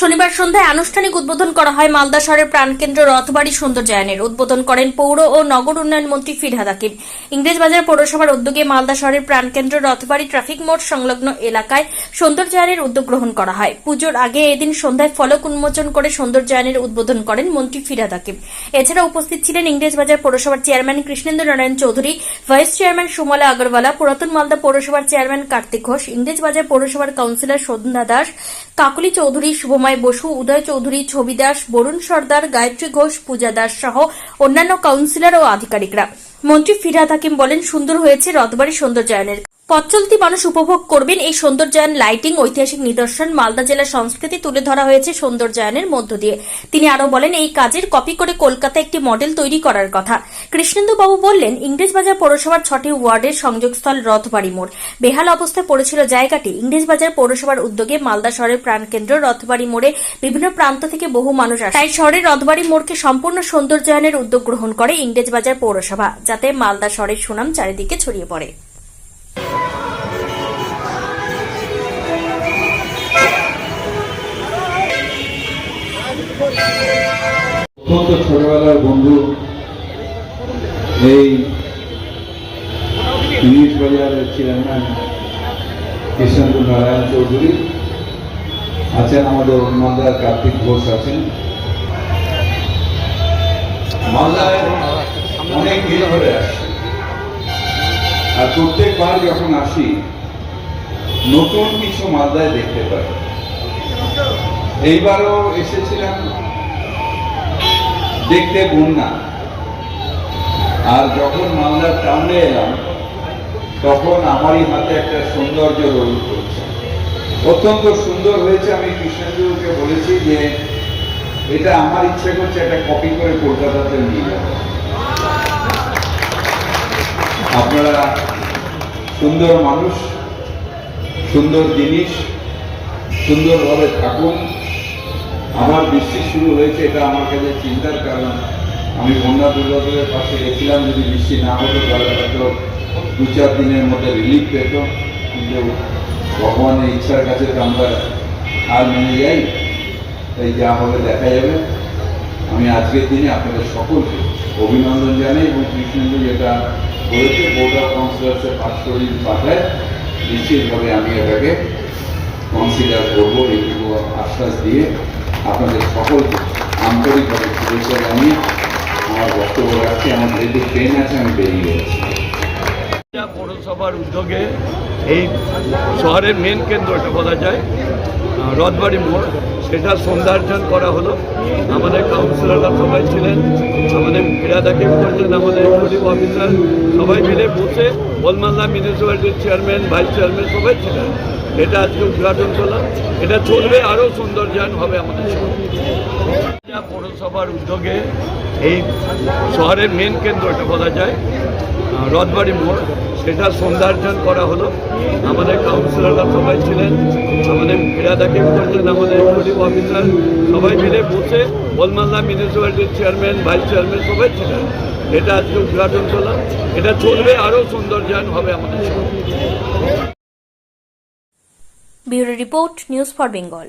শনিবার সন্ধ্যায় আনুষ্ঠানিক উদ্বোধন করা হয় মালদা শহরের প্রাণকেন্দ্র রথবাড়ি সৌন্দর্যায়নের। উদ্বোধন করেন পৌর ও নগর উন্নয়ন মন্ত্রী ফিরহাদ হাকিম। ইংরেজবাজার পৌরসভার উদ্যোগে মালদা শহরের প্রাণকেন্দ্র রথবাড়ি ট্রাফিক মোড় সংলগ্ন এলাকায় সৌন্দর্যায়নের উদ্যোগ গ্রহণ করা হয়। পুজোর আগে এদিন সন্ধ্যায় ফলক উন্মোচন করে সৌন্দর্যায়নের উদ্বোধন করেন মন্ত্রী ফিরহাদ হাকিম। এছাড়া উপস্থিত ছিলেন ইংরেজবাজার পৌরসভার chairman Krishnendra Narayan Chowdhury, vice chairman Sumala Agarwala, পুরাতন মালদা পৌরসভার চেয়ারম্যান কার্তিক ঘোষ, ইংরেজবাজার পৌরসভার কাউন্সিলর সন্ধ্যা দাস, কাকলি চৌধুরী, শুভময় বসু, উদয় চৌধুরী, ছবি দাস, বরুণ সর্দার, গায়ত্রী ঘোষ, পূজা দাস সহ অন্যান্য কাউন্সিলর ও আধিকারিকরা। মন্ত্রী ফিরহাদ হাকিম বলেন, সুন্দর হয়েছে রথবাড়ি সৌন্দর্যায়নের। পথচলতি মানুষ উপভোগ করবেন এই সৌন্দর্যায়ন লাইটিং, ঐতিহাসিক নিদর্শন, মালদা জেলার সংস্কৃতি তুলে ধরা হয়েছে সৌন্দর্যায়নের মধ্য দিয়ে। তিনি আরও বলেন, এই কাজের কপি করে কলকাতা একটি মডেল তৈরি করার কথা। কৃষ্ণেন্দু বাবু বললেন ইংরেজবাজার পৌরসভার ছটি ওয়ার্ডের সংযোগস্থল রথবাড়ি মোড়। বেহাল অবস্থায় পড়েছিল জায়গাটি। ইংরেজবাজার পৌরসভার উদ্যোগে মালদা শহরের প্রাণকেন্দ্র রথবাড়ি মোড়ে বিভিন্ন প্রান্ত থেকে বহু মানুষ আসে। তাই শহরের রথবাড়ি মোড়কে সম্পূর্ণ সৌন্দর্যায়নের উদ্যোগ গ্রহণ করে ইংরেজবাজার পৌরসভা, যাতে মালদা শহরের সুনাম চারিদিকে ছড়িয়ে পড়ে। ছোটবেলার বন্ধু, এই ইংলিশ বাজারের চেয়ারম্যান কৃষ্ণেন্দু নারায়ণ চৌধুরী আছেন, আমাদের মালদার কার্তিক ঘোষ আছেন। মালদায় অনেক দিন ধরে আর প্রত্যেকবার যখন আসি, নতুন কিছু মালদায় দেখতে পাই। এইবারও এসেছিলাম দেখতে বন্যা আর যখন মালদার টাউনে এলাম, তখন আমারই হাতে একটা সৌন্দর্য রোল করছে। অত্যন্ত সুন্দর হয়েছে, আমি কৃষ্ণেন্দুকে বলেছি যে এটা আমার ইচ্ছে করছে একটা কপি করে কলকাতাতে নিয়ে যাব আপনারা সুন্দর মানুষ, সুন্দর জিনিস, সুন্দরভাবে থাকুন। আমার বৃষ্টি শুরু হয়েছে, এটা আমার কাছে চিন্তার কারণ। আমি বন্যা দুর্গতের পাশে গেছিলাম, যদি বৃষ্টি না হতো, তাহলে হয়তো দু চার দিনের মধ্যে রিলিফ পেত। কিন্তু ভগবানের ইচ্ছার কাছে তো আমরা হার মেনে যাই। তাই যা হবে দেখা যাবে। আমি আজকের দিনে আপনাদের সকলকে অভিনন্দন জানাই এবং কৃষ্ণেন্দু যেটা করেছে বোর্ড অফ কাউন্সিলার্সের করে পাঠায়। নিশ্চিতভাবে আমি এটাকে কনসিডার করব, এইটুকু আশ্বাস দিয়ে। আপনাদের সকলকে আন্তরিকভাবে শুভেচ্ছা জানিয়ে আমার বক্তব্য রাখছি। আমার যেহেতু ট্রেন আছে, আমি বেরিয়ে যাচ্ছি। পৌরসভার উদ্যোগে এই শহরের মেন কেন্দ্র এটা বলা যায় রথবাড়ি মোড়। সেটা সৌন্দর্যন করা হলো। আমাদের কাউন্সিলররা সবাই ছিলেন, আমাদের ক্রীড়াদাকে করেছেন, আমাদের পুলিশ অফিসার সবাই মিলে বসে বলমাল্লা মিউনিসিপ্যালিটির চেয়ারম্যান ভাইস চেয়ারম্যান সবাই ছিলেন। এটা আজকে উদ্ঘাটন করলাম এটা চলবে, আরও সৌন্দর্যায়ন হবে আমাদের পৌরসভার উদ্যোগে এই শহরের মেন কেন্দ্র এটা বলা যায়। রথবাড়ি মোড়, সেটা সৌন্দর্যন করা হলো। আমাদের কাউন্সিলররা সবাই ছিলেন, আমাদের ক্রীড়াদাকে করেছেন আমাদের পুলিশ অফিসার সবাই মিলে বসে বলমাল্লা মিউনিসিপ্যালিটির চেয়ারম্যান ভাইস চেয়ারম্যান সবাই ছিলেন। এটা আজকে উদ্ঘাটন করলাম। এটা চলবে, আরও সৌন্দর্যায়ন হবে আমাদের শহর bureau report, news for Bengal.